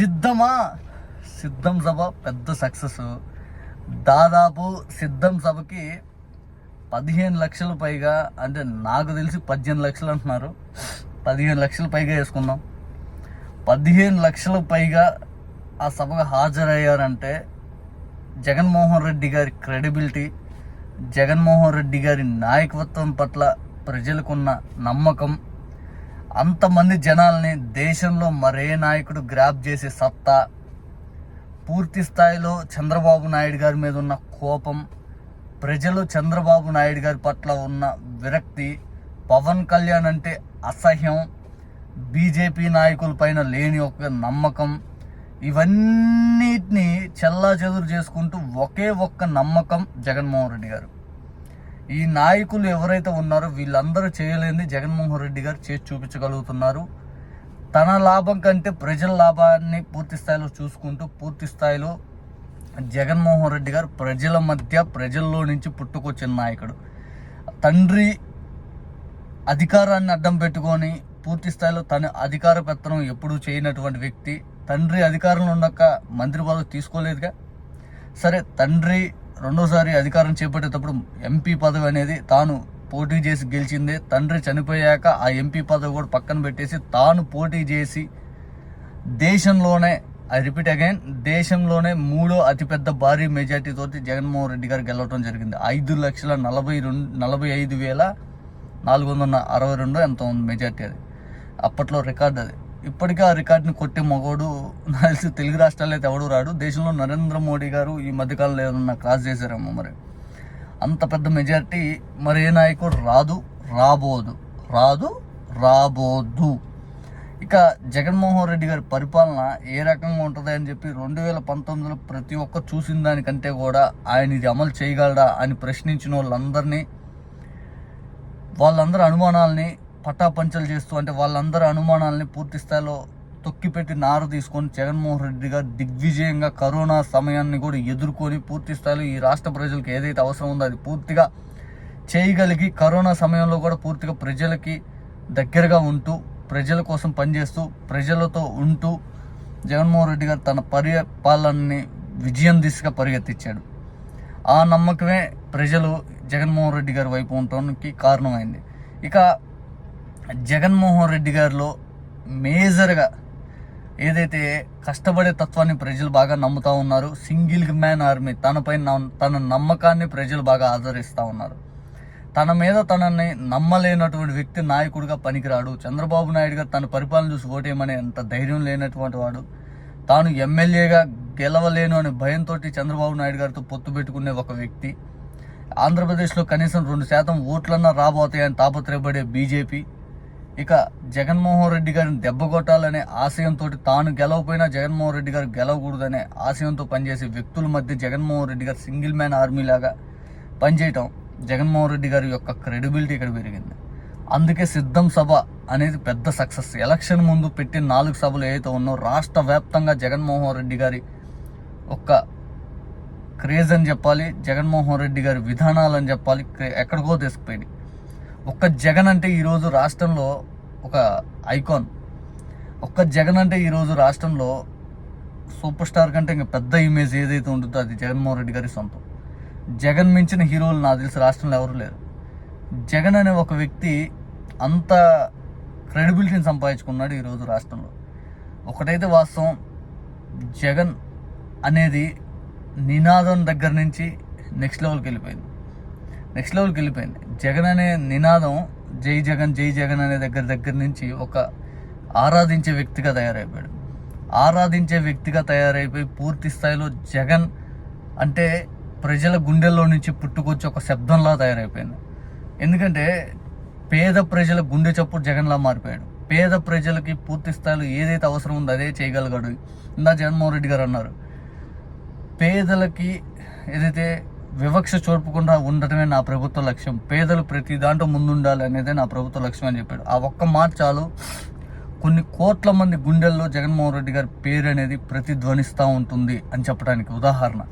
సిద్ధమా? సిద్ధం సభ పెద్ద సక్సెస్. దాదాపు సిద్ధం సభకి పదిహేను లక్షల పైగా అంటే నాకు తెలిసి పద్దెనిమిది లక్షలు అంటున్నారు. పదిహేను లక్షల పైగా వేసుకున్నాం. పదిహేను లక్షల పైగా ఆ సభకు హాజరయ్యారంటే జగన్మోహన్ రెడ్డి గారి క్రెడిబిలిటీ జగన్మోహన్ రెడ్డి గారి నాయకత్వం పట్ల ప్రజలకున్న నమ్మకం అంతమంది జనాల్ని దేశంలో మరే నాయకుడు గ్రాప్ చేసే సత్తా పూర్తి స్థాయిలో చంద్రబాబు నాయుడు గారి మీద ఉన్న కోపం ప్రజలు చంద్రబాబు నాయుడు గారి పట్ల ఉన్న విరక్తి పవన్ కళ్యాణ్ అంటే అసహ్యం బీజేపీ నాయకుల పైన లేని ఒక నమ్మకం ఇవన్నిటిని చెల్లా చెదురు చేసుకుంటూ ఒకే ఒక్క నమ్మకం జగన్మోహన్ రెడ్డి గారు. ఈ నాయకులు ఎవరైతే ఉన్నారో వీళ్ళందరూ చేయలేని జగన్మోహన్ రెడ్డి గారు చేసి చూపించగలుగుతున్నారు. తన లాభం కంటే ప్రజల లాభాన్ని పూర్తి స్థాయిలో చూసుకుంటూ పూర్తి స్థాయిలో జగన్మోహన్ రెడ్డి గారు ప్రజల మధ్య ప్రజల్లో నుంచి పుట్టుకొచ్చిన నాయకుడు. తండ్రి అధికారాన్ని అడ్డం పెట్టుకొని పూర్తి స్థాయిలో తన అధికార పెత్తనం ఎప్పుడూ చేయనటువంటి వ్యక్తి. తండ్రి అధికారంలో ఉన్నాక మంత్రి పదవి తీసుకోలేదుగా. సరే తండ్రి రెండోసారి అధికారం చేపట్టేటప్పుడు ఎంపీ పదవి అనేది తాను పోటీ చేసి గెలిచిందే. తండ్రి చనిపోయాక ఆ ఎంపీ పదవి కూడా పక్కన పెట్టేసి తాను పోటీ చేసి దేశంలోనే ఐ రిపీట్ అగైన్ దేశంలోనే మూడో అతిపెద్ద భారీ మెజార్టీతో జగన్మోహన్ రెడ్డి గారు గెలవడం జరిగింది. ఐదు లక్షల నలభై రెండు నలభై ఐదు వేల నాలుగు వందల అరవై రెండు ఎంత ఉంది మెజార్టీ అది. అప్పట్లో రికార్డ్ అది. ఇప్పటికే ఆ రికార్డుని కొట్టే మగోడు నాకు తెలిసి తెలుగు రాష్ట్రాల్లో అయితే ఎవడు రాడు. దేశంలో నరేంద్ర మోడీ గారు ఈ మధ్యకాలంలో ఏమన్నా క్రాస్ చేశారేమో మరి. అంత పెద్ద మెజారిటీ మరి ఏ నాయకుడు రాదు రాబోదు. రాదు రాబోదు. ఇక జగన్మోహన్ రెడ్డి గారి పరిపాలన ఏ రకంగా ఉంటుంది అని చెప్పి రెండు వేల పంతొమ్మిదిలో ప్రతి ఒక్క చూసిన దానికంటే కూడా ఆయన ఇది అమలు చేయగలడా అని ప్రశ్నించిన వాళ్ళందరినీ వాళ్ళందరి అనుమానాల్ని పటాపంచలు చేస్తూ అంటే వాళ్ళందరి అనుమానాల్ని పూర్తి స్థాయిలో తొక్కిపెట్టి నారు తీసుకొని జగన్మోహన్ రెడ్డి గారు దిగ్విజయంగా కరోనా సమయాన్ని కూడా ఎదుర్కొని పూర్తి స్థాయిలో ఈ రాష్ట్ర ప్రజలకు ఏదైతే అవసరం ఉందో అది పూర్తిగా చేయగలిగి కరోనా సమయంలో కూడా పూర్తిగా ప్రజలకి దగ్గరగా ఉంటూ ప్రజల కోసం పనిచేస్తూ ప్రజలతో ఉంటూ జగన్మోహన్ రెడ్డి గారు తన పరిపాలనని విజయం దిశగా పరిగెత్తించాడు ఆ నమ్మకమే ప్రజలు జగన్మోహన్ రెడ్డి గారి వైపు ఉండటానికి కారణమైంది. ఇక జగన్మోహన్ రెడ్డి గారిలో మేజర్గా ఏదైతే కష్టపడే తత్వాన్ని ప్రజలు బాగా నమ్ముతా ఉన్నారు సింగిల్ మ్యాన్ ఆర్మీ తనపై తన నమ్మకాన్ని ప్రజలు బాగా ఆదరిస్తూ ఉన్నారు. తన మీద తనని నమ్మలేనటువంటి వ్యక్తి నాయకుడిగా పనికిరాడు. చంద్రబాబు నాయుడు గారు తన పరిపాలన చూసి ఓటేయమనే అంత ధైర్యం లేనటువంటి వాడు. తాను ఎమ్మెల్యేగా గెలవలేను అనే భయంతో చంద్రబాబు నాయుడు గారితో పొత్తు పెట్టుకునే ఒక వ్యక్తి. ఆంధ్రప్రదేశ్లో కనీసం రెండు శాతం ఓట్లన్నా రాబోతాయని తాపత్రయపడే బీజేపీ. ఇక జగన్మోహన్ రెడ్డి గారిని దెబ్బ కొట్టాలనే ఆశయంతో తాను గెలవపోయినా జగన్మోహన్ రెడ్డి గారు గెలవకూడదనే ఆశయంతో పనిచేసే వ్యక్తుల మధ్య జగన్మోహన్ రెడ్డి గారు సింగిల్ మ్యాన్ ఆర్మీ లాగా పనిచేయటం జగన్మోహన్ రెడ్డి గారి యొక్క క్రెడిబిలిటీ ఇక్కడ పెరిగింది. అందుకే సిద్ధం సభ అనేది పెద్ద సక్సెస్. ఎలక్షన్ ముందు పెట్టిన నాలుగు సభలు ఏవైతే ఉన్నో రాష్ట్ర వ్యాప్తంగా జగన్మోహన్ రెడ్డి గారి ఒక్క క్రేజ్ అని చెప్పాలి జగన్మోహన్ రెడ్డి గారి విధానాలు అని చెప్పాలి క్రే- ఎక్కడికో తీసుకుపోయింది ఒక్క జగన్ అంటే ఈరోజు రాష్ట్రంలో ఒక ఐకాన్. ఒక్క జగన్ అంటే ఈరోజు రాష్ట్రంలో సూపర్ స్టార్ కంటే ఇంకా పెద్ద ఇమేజ్ ఏదైతే ఉంటుందో అది జగన్మోహన్ రెడ్డి గారి సొంతం. జగన్ మించిన హీరోలు నాకు తెలిసి రాష్ట్రంలో ఎవరు లేరు. జగన్ అనే ఒక వ్యక్తి అంత క్రెడిబిలిటీని సంపాదించుకున్నాడు ఈరోజు రాష్ట్రంలో. ఒకటైతే వాస్తవం జగన్ అనేది నినాదం దగ్గర నుంచి నెక్స్ట్ లెవెల్కి వెళ్ళిపోయింది. నెక్స్ట్ లెవెల్కి వెళ్ళిపోయింది. జగన్ అనే నినాదం జై జగన్ జై జగన్ అనే దగ్గర దగ్గర నుంచి ఒక ఆరాధించే వ్యక్తిగా తయారైపోయాడు. ఆరాధించే వ్యక్తిగా తయారైపోయి పూర్తి స్థాయిలో జగన్ అంటే ప్రజల గుండెల్లో నుంచి పుట్టుకొచ్చి ఒక శబ్దంలా తయారైపోయింది. ఎందుకంటే పేద ప్రజల గుండె చప్పుడు జగన్లా మారిపోయాడు. పేద ప్రజలకి పూర్తి స్థాయిలో ఏదైతే అవసరం ఉందో అదే చేయగలిగాడు. ఇందా జగన్మోహన్ రెడ్డి గారు అన్నారు. పేదలకి ఏదైతే వివక్ష చూపకుండా ఉండటమే నా ప్రభుత్వ లక్ష్యం. పేదలు ప్రతి దాంట్లో ముందుండాలి అనేదే నా ప్రభుత్వ లక్ష్యం అని చెప్పాడు. ఆ ఒక్క మాట చాలు. కొన్ని కోట్ల మంది గుండెల్లో జగన్మోహన్ రెడ్డి గారి పేరు అనేది ప్రతిధ్వనిస్తూ ఉంటుంది అని చెప్పడానికి ఉదాహరణ.